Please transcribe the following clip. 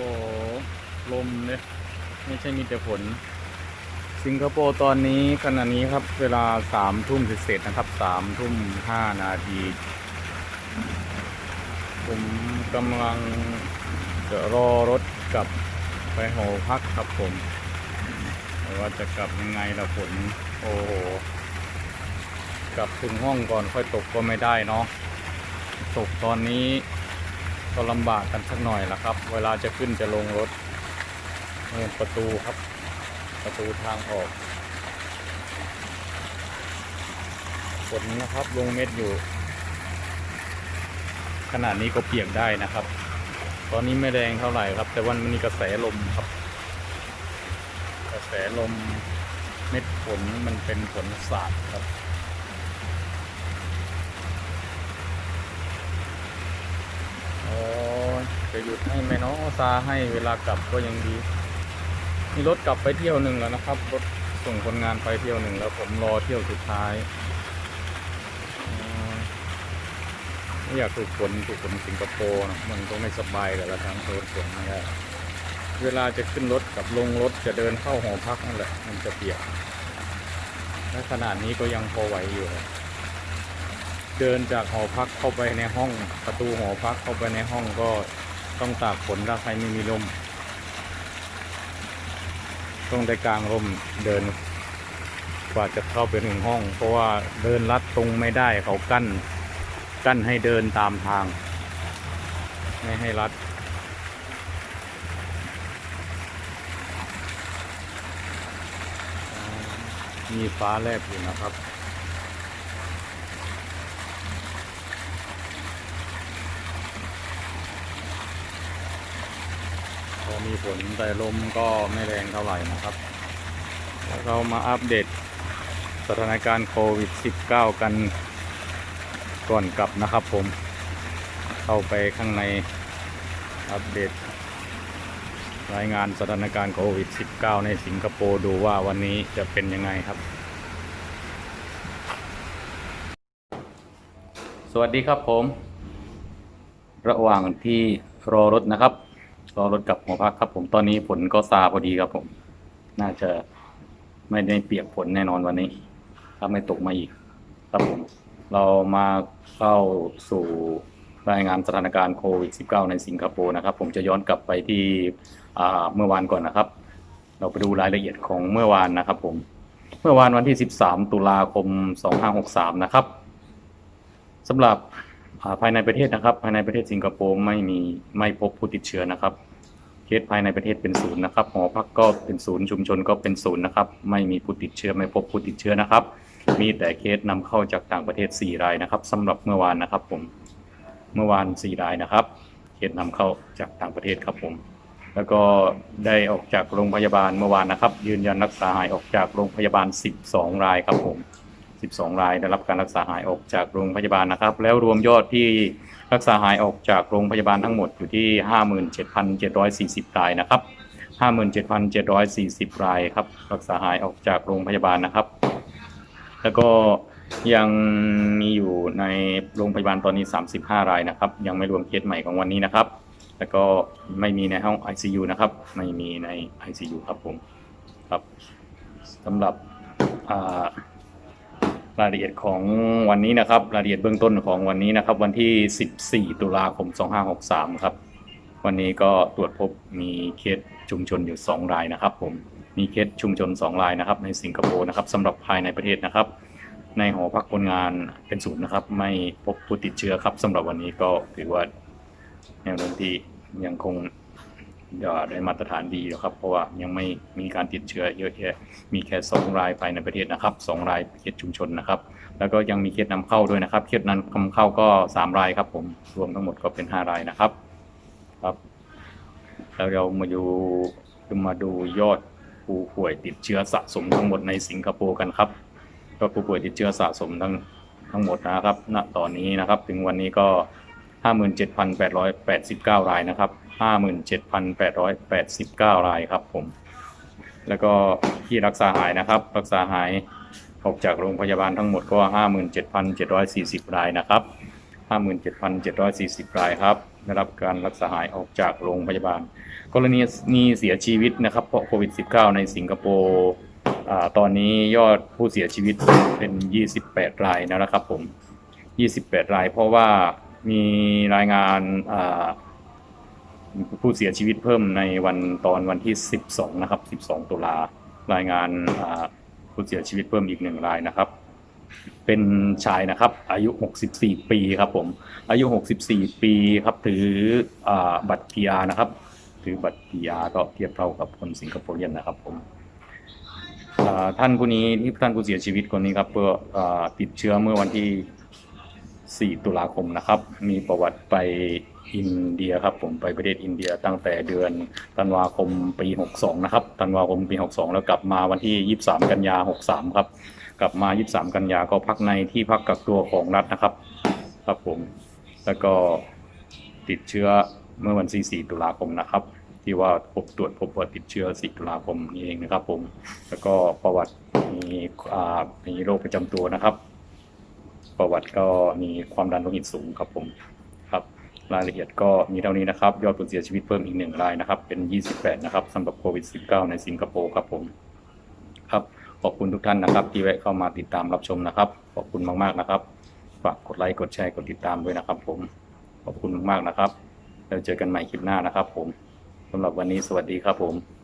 อ้ลมเนี่ยไม่ใช่มีแต่ฝนสิงคโปร์ตอนนี้ขณะนี้ครับ เวลาสามทุ่มเสร็จๆนะครับสามทุ่มห้านาทีผมกำลังจะรอรถกลับไปหอพักครับผมแต่ว่าจะกลับยังไงล่ะฝนโอ้โหกลับถึงห้องก่อนค่อยตกก็ไม่ได้เนาะตกตอนนี้ ก็ลำบากกันสักหน่อยละครับ เวลาจะขึ้นจะลงรถนี่ประตูครับ ประตูทางออกฝนนะครับลงเม็ดอยู่ ขนาดนี้ก็เปียกได้นะครับ ตอนนี้ไม่แรงเท่าไหร่ครับ แต่วันมันมีกระแสลมครับ กระแสลมเม็ดฝนมันเป็นฝนสาดครับ โอ้ย จะหยุดให้ไหมเนาะซาให้เวลากลับก็ยังดีมีรถกลับไปเที่ยวหนึ่งแล้วนะครับรถส่งคนงานไปเที่ยวหนึ่งแล้วผมรอเที่ยวสุดท้ายไม่อยากถูกฝนถูกฝนสิงคโปร์นะมันก็ไม่สบายแต่ละทางโดนฝนไม่ได้เวลาจะขึ้นรถกับลงรถจะเดินเข้าหอพักนั่นแหละมันจะเปียกและขนาดนี้ก็ยังพอไหวอยู่ เดินจากหอพักเข้าไปในห้องประตูหอพักเข้าไปในห้องก็ต้องตากฝนถ้าใครไม่มีร่มต้องได้กลางร่มเดินกว่าจะเข้าไปถึงห้อง เพราะว่าเดินลัดตรงไม่ได้เขากั้น กั้นให้เดินตามทาง ไม่ให้ลัดมีฟ้าแลบอยู่นะครับ มีฝนแต่ลมก็ไม่แรงเท่าไหร่นะครับ เรามาอัปเดตสถานการณ์โควิด -19 กันก่อนกลับนะครับผม เข้าไปข้างในอัปเดต รายงานสถานการณ์โควิด -19 ในสิงคโปร์ดูว่าวันนี้จะเป็นยังไงครับ สวัสดีครับผม ระหว่างที่รอรถนะครับ รอรถกลับหอพักครับ ผมตอนนี้ฝนก็ซาพอดีครับผม น่าจะไม่ได้เปียกฝนแน่นอนวันนี้ถ้าไม่ตกมาอีก ครับผม เรามาเข้าสู่รายงานสถานการณ์โควิด -19 ในสิงคโปร์นะครับ ผมจะย้อนกลับไปที่เมื่อวานก่อนนะครับ เราไปดูรายละเอียดของเมื่อวานนะครับ ผม เมื่อวานวันที่ 13 ตุลาคม 2563 นะครับสำหรับ ภายในประเทศนะครับ ภายในประเทศสิงคโปร์ไม่มีไม่พบผู้ติดเชื้อนะครับ เคสภายในประเทศเป็นศูนย์นะครับหอพักก็เป็นศูนย์ชุมชนก็เป็นศูนย์นะครับ ไม่มีผู้ติดเชื้อไม่พบผู้ติดเชื้อนะครับ มีแต่เคสนำเข้าจากต่างประเทศ 4 รายนะครับสำหรับเมื่อวานนะครับผมเมื่อวาน 4 รายนะครับ เคสนำเข้าจากต่างประเทศครับผม แล้วก็ได้ออกจากโรงพยาบาลเมื่อวานนะครับ ยืนยันรักษาหายออกจากโรงพยาบาล 12 รายครับผม 12 รายได้รับการรักษาหายออกจากโรงพยาบาลนะครับ แล้วรวมยอดที่รักษาหายออกจากโรงพยาบาลทั้งหมดอยู่ที่ 57,740 รายนะครับ 57,740 รายครับรักษาหายออกจากโรงพยาบาลนะครับ แล้วก็ยังมีอยู่ในโรงพยาบาลตอนนี้ 35 รายนะครับ ยังไม่รวมเคสใหม่ของวันนี้นะครับ แล้วก็ไม่มีในห้อง ICU นะครับ ไม่มีใน ICU ครับผมครับสำหรับอ่า รายละเอียดของวันนี้นะครับรายละเอียดเบื้องต้นของวันนี้นะครับ วันที่ 14 ตุลาคม 2563 ครับ วันนี้ก็ตรวจพบมีเคสชุมชนอยู่ 2 รายนะครับ ผมมีเคสชุมชน 2 รายนะครับ ในสิงคโปร์นะครับสำหรับภายในประเทศนะครับ ในหอพักคนงานเป็นศูนย์นะครับ ไม่พบผู้ติดเชื้อครับสำหรับวันนี้ก็ถือว่าแนวโน้มที่ยังคง ได้มาตรฐานดีครับ เพราะว่ายังไม่มีการติดเชื้อเยอะแยะมีแค่2รายภายในประเทศนะครับ2รายเคสชุมชนนะครับ แล้วก็ยังมีเคสนำเข้าด้วยนะครับเคสนั้นนำเข้าก็3รายครับ ผมรวมทั้งหมดก็เป็น5รายนะครับ ครับแล้วเรามาดูมาดูยอดผู้ป่วยติดเชื้อสะสมทั้งหมดในสิงคโปร์กันครับยอดผู้ป่วยติดเชื้อสะสมทั้งทั้งหมดนะครับ ณ ตอนนี้นะครับ ถึงวันนี้ก็ 57,889 รายนะครับ 57,889 รายครับผม แล้วก็ที่รักษาหายนะครับ รักษาหายออกจากโรงพยาบาลทั้งหมดก็ 57,740 รายนะครับ 57,740 รายครับ ได้รับการรักษาหายออกจากโรงพยาบาล กรณีมีเสียชีวิตนะครับ เพราะโควิด -19 ในสิงคโปร์ตอนนี้ยอดผู้เสียชีวิตเป็น 28 รายแล้วนะครับผม 28 รายเพราะว่ามีรายงานอ่า ผู้เสียชีวิตเพิ่มในวันตอนวันที่ 12 นะครับ 12 ตุลารายงานผู้เสียชีวิตเพิ่มอีกหนึ่งรายนะครับ เป็นชายนะครับ อายุ 64 ปีครับผม อายุ 64 ปีครับถืออบัตร PR นะครับ ถือบัตร PR ก็เทียบเท่ากับคนสิงคโปร์เรียนนะครับผมท่านผู้นี้ที่ท่านผู้เสียชีวิตคนนี้ครับเพื่ออติดเชื้อเมื่อวันที่ 4 ตุลาคมนะครับ มีประวัติไป อินเดียครับผมไปประเทศอินเดียตั้งแต่เดือนธันวาคมปี 62 นะครับธันวาคมปี 62 แล้วกลับมาวันที่ 23 กันยา 63 ครับ กลับมา 23 กันยาก็พักในที่พักกักตัวของรัฐนะครับ ครับผมแล้วก็ติดเชื้อเมื่อวันที่4ตุลาคมนะครับ ที่ว่าพบตรวจพบว่าติดเชื้อ 4 ตุลาคมนี้เองนะครับผมแล้วก็ประวัติมีอ่ามีโรคประจำตัวนะครับ ประวัติก็มีความดันโลหิตสูงครับผม รายละเอียดก็มีเท่านี้นะครับ ยอดผู้เสียชีวิตเพิ่มอีกหนึ่งรายนะครับ เป็น 28 นะครับสำหรับโควิด -19 ในสิงคโปร์ครับผมครับขอบคุณทุกท่านนะครับ ที่แวะเข้ามาติดตามรับชมนะครับ ขอบคุณมากๆนะครับฝากกดไลค์กดแชร์กดติดตามด้วยนะครับ ผมขอบคุณมากๆนะครับ แล้วเจอกันใหม่คลิปหน้านะครับ ผมสำหรับวันนี้สวัสดีครับผม